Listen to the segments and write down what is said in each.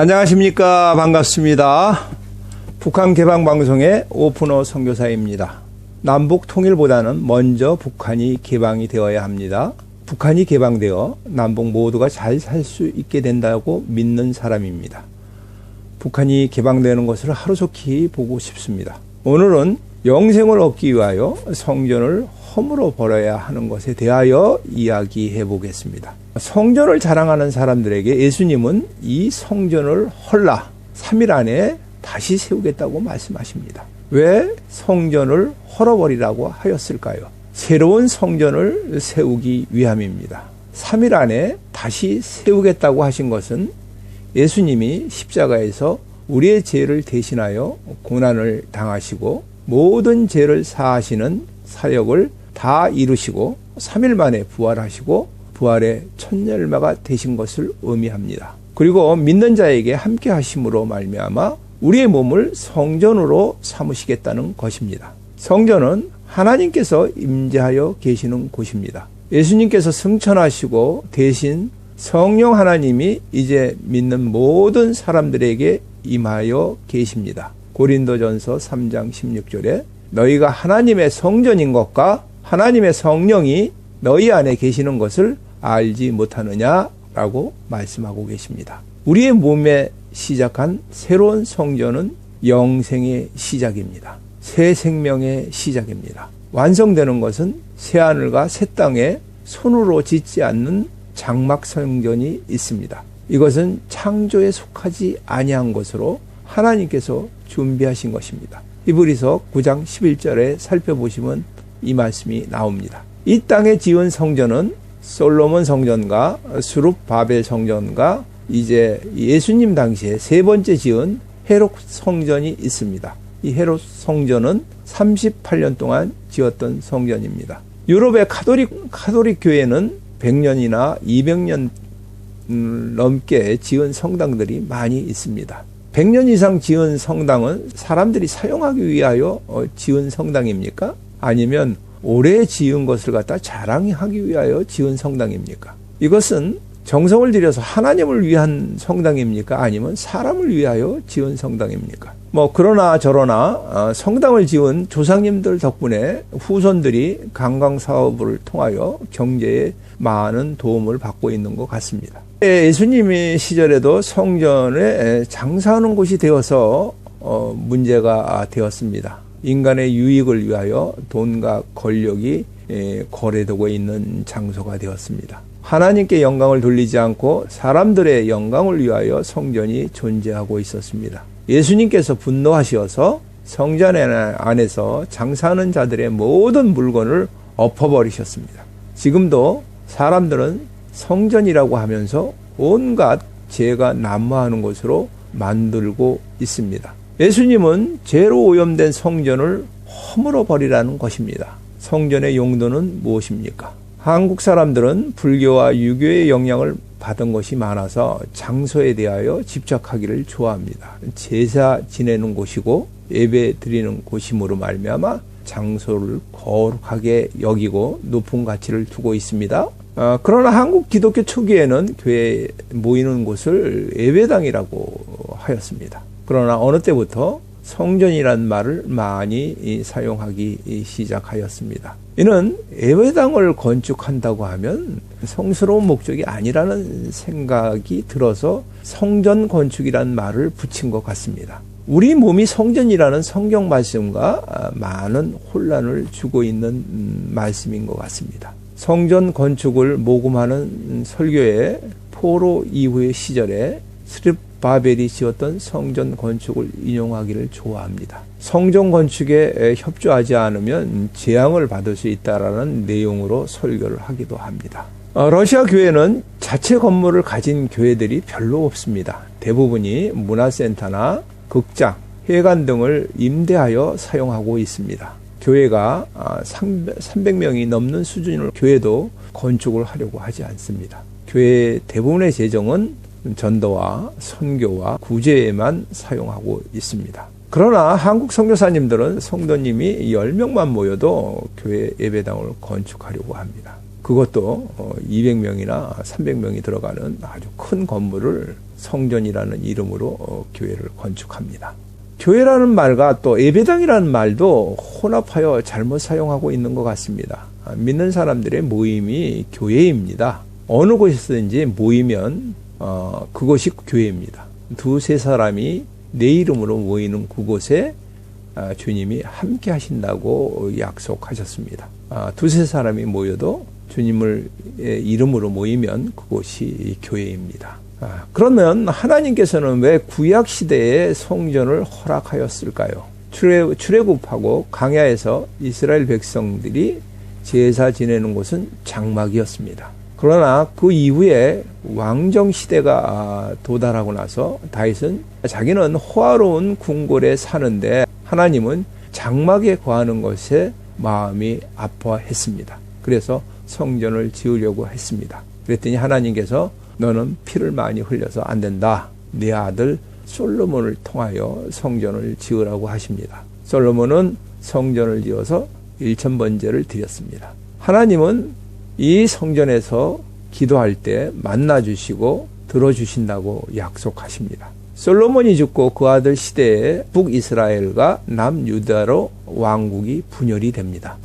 안녕하십니까. 반갑습니다. 북한 개방 방송의 오픈어 선교사입니다. 남북 통일보다는 먼저 북한이 개방이 되어야 합니다. 북한이 개방되어 남북 모두가 잘 살 수 있게 된다고 믿는 사람입니다. 북한이 개방되는 것을 하루속히 보고 싶습니다. 오늘은 영생을 얻기 위하여 성전을 허물어 버려야 하는 것에 대하여 이야기해 보겠습니다. 성전을 자랑하는 사람들에게 예수님은 이 성전을 헐라 3일 안에 다시 세우겠다고 말씀하십니다. 왜 성전을 헐어버리라고 하였을까요? 새로운 성전을 세우기 위함입니다. 3일 안에 다시 세우겠다고 하신 것은 예수님이 십자가에서 우리의 죄를 대신하여 고난을 당하시고 모든 죄를 사하시는 사역을 다 이루시고 3일 만에 부활하시고 부활의 첫 열마가 되신 것을 의미합니다. 그리고 믿는 자에게 함께 하심으로 말미암아 우리의 몸을 성전으로 삼으시겠다는 것입니다. 성전은 하나님께서 임재하여 계시는 곳입니다. 예수님께서 승천하시고 대신 성령 하나님이 이제 믿는 모든 사람들에게 임하여 계십니다. 고린도전서 3장 16절에 너희가 하나님의 성전인 것과 하나님의 성령이 너희 안에 계시는 것을 알지 못하느냐라고 말씀하고 계십니다. 우리의 몸에 시작한 새로운 성전은 영생의 시작입니다. 새 생명의 시작입니다. 완성되는 것은 새 하늘과 새 땅에 손으로 짓지 않는 장막 성전이 있습니다. 이것은 창조에 속하지 아니한 것으로 하나님께서 준비하신 것입니다. 히브리서 9장 11절에 살펴보시면 이 말씀이 나옵니다. 이 땅에 지은 성전은 솔로몬 성전과 수룹 바벨 성전과 이제 예수님 당시에 세 번째 지은 헤롯 성전이 있습니다. 이 헤롯 성전은 38년 동안 지었던 성전입니다. 유럽의 카톨릭, 카톨릭 교회는 100년이나 200년 넘게 지은 성당들이 많이 있습니다. 100년 이상 지은 성당은 사람들이 사용하기 위하여 어, 지은 성당입니까? 아니면 오래 지은 것을 갖다 자랑하기 위하여 지은 성당입니까? 이것은 정성을 들여서 하나님을 위한 성당입니까? 아니면 사람을 위하여 지은 성당입니까? 뭐 그러나 저러나 어, 성당을 지은 조상님들 덕분에 후손들이 관광 사업을 통하여 경제에 많은 도움을 받고 있는 것 같습니다. 예수님의 시절에도 성전에 장사하는 곳이 되어서 어, 문제가 되었습니다. 인간의 유익을 위하여 돈과 권력이 거래되고 있는 장소가 되었습니다. 하나님께 영광을 돌리지 않고 사람들의 영광을 위하여 성전이 존재하고 있었습니다. 예수님께서 분노하셔서 성전 안에서 장사하는 자들의 모든 물건을 엎어버리셨습니다. 지금도 사람들은 성전이라고 하면서 온갖 죄가 난무하는 곳으로 만들고 있습니다. 예수님은 죄로 오염된 성전을 허물어 버리라는 것입니다. 성전의 용도는 무엇입니까? 한국 사람들은 불교와 유교의 영향을 받은 것이 많아서 장소에 대하여 집착하기를 좋아합니다. 제사 지내는 곳이고 예배 드리는 곳임으로 말미암아 장소를 거룩하게 여기고 높은 가치를 두고 있습니다. 어, 그러나 한국 기독교 초기에는 교회 모이는 곳을 예배당이라고 하였습니다. 그러나 어느 때부터 성전이란 말을 많이 사용하기 시작하였습니다. 이는 예배당을 건축한다고 하면 성스러운 목적이 아니라는 생각이 들어서 성전 건축이란 말을 붙인 것 같습니다. 우리 몸이 성전이라는 성경 말씀과 많은 혼란을 주고 있는 말씀인 것 같습니다. 성전 건축을 모금하는 설교의 포로 이후의 시절에 스립 바벨이 지었던 성전 건축을 인용하기를 좋아합니다. 성전 건축에 협조하지 않으면 재앙을 받을 수 있다라는 내용으로 설교를 하기도 합니다. 어, 러시아 교회는 자체 건물을 가진 교회들이 별로 없습니다. 대부분이 문화센터나 극장, 회관 등을 임대하여 사용하고 있습니다. 교회가 300명이 아, 넘는 수준의 교회도 건축을 하려고 하지 않습니다. 교회 대부분의 재정은 전도와 선교와 구제에만 사용하고 있습니다. 그러나 한국 선교사님들은 성도님이 10명만 모여도 교회 예배당을 건축하려고 합니다. 그것도 어, 200명이나 300명이 들어가는 아주 큰 건물을 성전이라는 이름으로 어, 교회를 건축합니다. 교회라는 말과 또 예배당이라는 말도 혼합하여 잘못 사용하고 있는 것 같습니다. 아, 믿는 사람들의 모임이 교회입니다. 어느 곳에서든지 모이면 어, 그것이 교회입니다. 두세 사람이 내 이름으로 모이는 그곳에 아, 주님이 함께 하신다고 약속하셨습니다. 아, 두세 사람이 모여도 주님을 이름으로 모이면 그곳이 교회입니다. 아, 그러면 하나님께서는 왜 구약 시대에 성전을 허락하였을까요? 출애, 출애굽하고 강야에서 이스라엘 백성들이 제사 지내는 곳은 장막이었습니다. 그러나 그 이후에 왕정 시대가 도달하고 나서 다윗은 자기는 호화로운 궁궐에 사는데 하나님은 장막에 거하는 것에 마음이 아파했습니다. 그래서 성전을 지으려고 했습니다. 그랬더니 하나님께서 너는 피를 많이 흘려서 안 된다. 네 아들 솔로몬을 통하여 성전을 지으라고 하십니다. 솔로몬은 성전을 지어서 일천 번제를 드렸습니다. 하나님은 이 성전에서 기도할 때 만나 주시고 들어 주신다고 약속하십니다. 솔로몬이 죽고 그 아들 시대에 북이스라엘과 남유다로 왕국이 분열이 됩니다.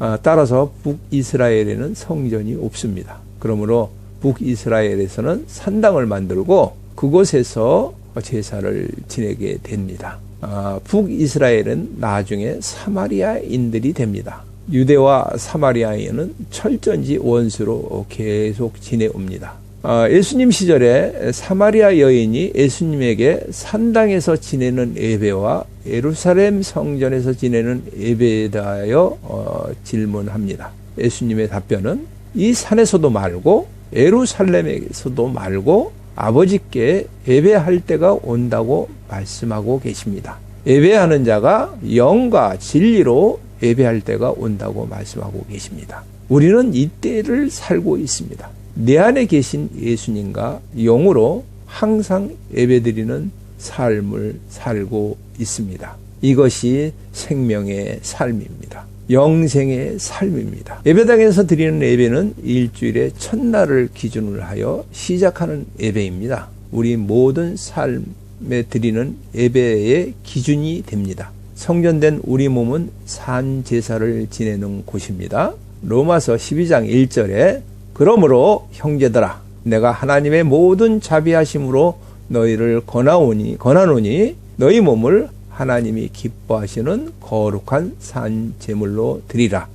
아, 따라서 북이스라엘에는 성전이 없습니다. 그러므로 북이스라엘에서는 산당을 만들고 그곳에서 제사를 지내게 됩니다. 아, 북이스라엘은 나중에 사마리아인들이 됩니다. 유대와 사마리아인은 철전지 원수로 계속 지내옵니다. 아, 예수님 시절에 사마리아 여인이 예수님에게 산당에서 지내는 예배와 예루살렘 성전에서 지내는 예배에 대하여 어, 질문합니다. 예수님의 답변은 이 산에서도 말고 예루살렘에서도 말고 아버지께 예배할 때가 온다고 말씀하고 계십니다. 예배하는 자가 영과 진리로 예배할 때가 온다고 말씀하고 계십니다. 우리는 이때를 살고 있습니다. 내 안에 계신 예수님과 영으로 항상 예배드리는 삶을 살고 있습니다. 이것이 생명의 삶입니다. 영생의 삶입니다. 예배당에서 드리는 예배는 일주일의 첫날을 기준으로 하여 시작하는 예배입니다. 우리 모든 삶에 드리는 예배의 기준이 됩니다. 성전된 우리 몸은 산 제사를 지내는 곳입니다. 로마서 12장 1절에 그러므로 형제들아 내가 하나님의 모든 자비하심으로 너희를 권하오니 권하노니 너희 몸을 하나님이 기뻐하시는 거룩한 산 제물로 드리라.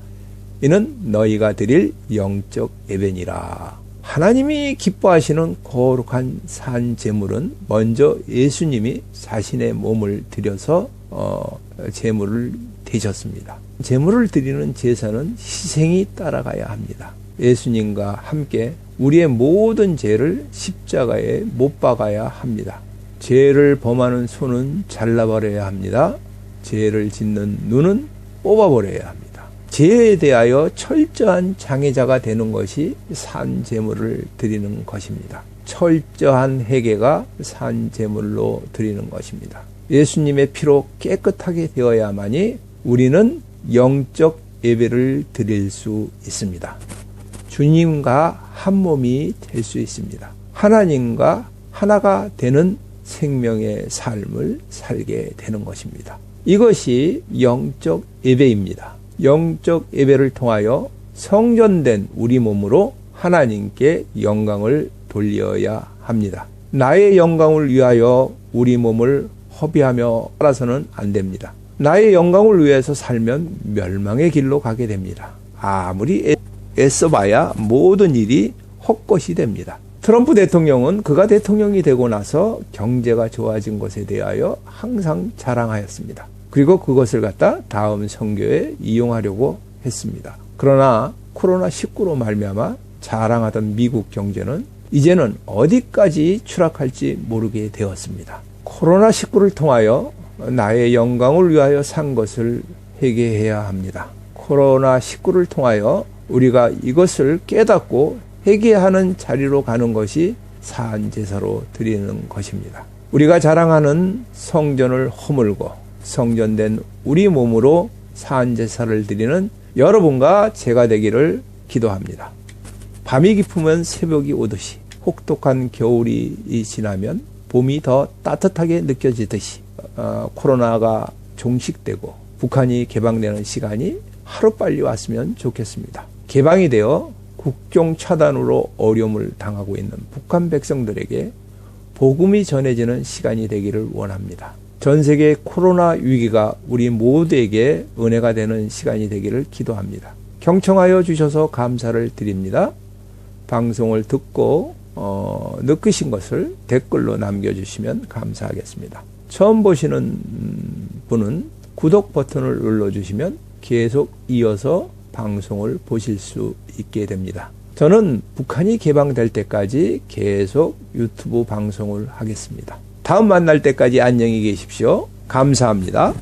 이는 너희가 드릴 영적 예배니라. 하나님이 기뻐하시는 거룩한 산 제물은 먼저 예수님이 자신의 몸을 들여서 어, 제물을 드셨습니다. 제물을 드리는 제사는 희생이 따라가야 합니다. 예수님과 함께 우리의 모든 죄를 십자가에 못 박아야 합니다. 죄를 범하는 손은 잘라버려야 합니다. 죄를 짓는 눈은 뽑아버려야 합니다. 죄에 대하여 철저한 장애자가 되는 것이 산 제물을 드리는 것입니다. 철저한 회개가 산 제물로 드리는 것입니다. 예수님의 피로 깨끗하게 되어야만이 우리는 영적 예배를 드릴 수 있습니다. 주님과 한 몸이 될 수 있습니다. 하나님과 하나가 되는 생명의 삶을 살게 되는 것입니다. 이것이 영적 예배입니다. 영적 예배를 통하여 성전된 우리 몸으로 하나님께 영광을 돌려야 합니다. 나의 영광을 위하여 우리 몸을 허비하며 살아서는 안 됩니다. 나의 영광을 위해서 살면 멸망의 길로 가게 됩니다. 아무리 애써봐야 모든 일이 헛것이 됩니다. 트럼프 대통령은 그가 대통령이 되고 나서 경제가 좋아진 것에 대하여 항상 자랑하였습니다. 그리고 그것을 갖다 다음 선교에 이용하려고 했습니다. 그러나 코로나19로 말미암아 자랑하던 미국 경제는 이제는 어디까지 추락할지 모르게 되었습니다. 코로나19를 통하여 나의 영광을 위하여 산 것을 회개해야 합니다. 코로나19를 통하여 우리가 이것을 깨닫고 회개하는 자리로 가는 것이 사안제사로 드리는 것입니다. 우리가 자랑하는 성전을 허물고 성전된 우리 몸으로 사안제사를 드리는 여러분과 제가 되기를 기도합니다. 밤이 깊으면 새벽이 오듯이 혹독한 겨울이 지나면 봄이 더 따뜻하게 느껴지듯이 어, 코로나가 종식되고 북한이 개방되는 시간이 하루빨리 왔으면 좋겠습니다. 개방이 되어 국경 차단으로 어려움을 당하고 있는 북한 백성들에게 복음이 전해지는 시간이 되기를 원합니다. 전 세계 코로나 위기가 우리 모두에게 은혜가 되는 시간이 되기를 기도합니다. 경청하여 주셔서 감사를 드립니다. 방송을 듣고 어, 느끼신 것을 댓글로 남겨주시면 감사하겠습니다. 처음 보시는 분은 구독 버튼을 눌러주시면 계속 이어서 방송을 보실 수 있게 됩니다. 저는 북한이 개방될 때까지 계속 유튜브 방송을 하겠습니다. 다음 만날 때까지 안녕히 계십시오. 감사합니다.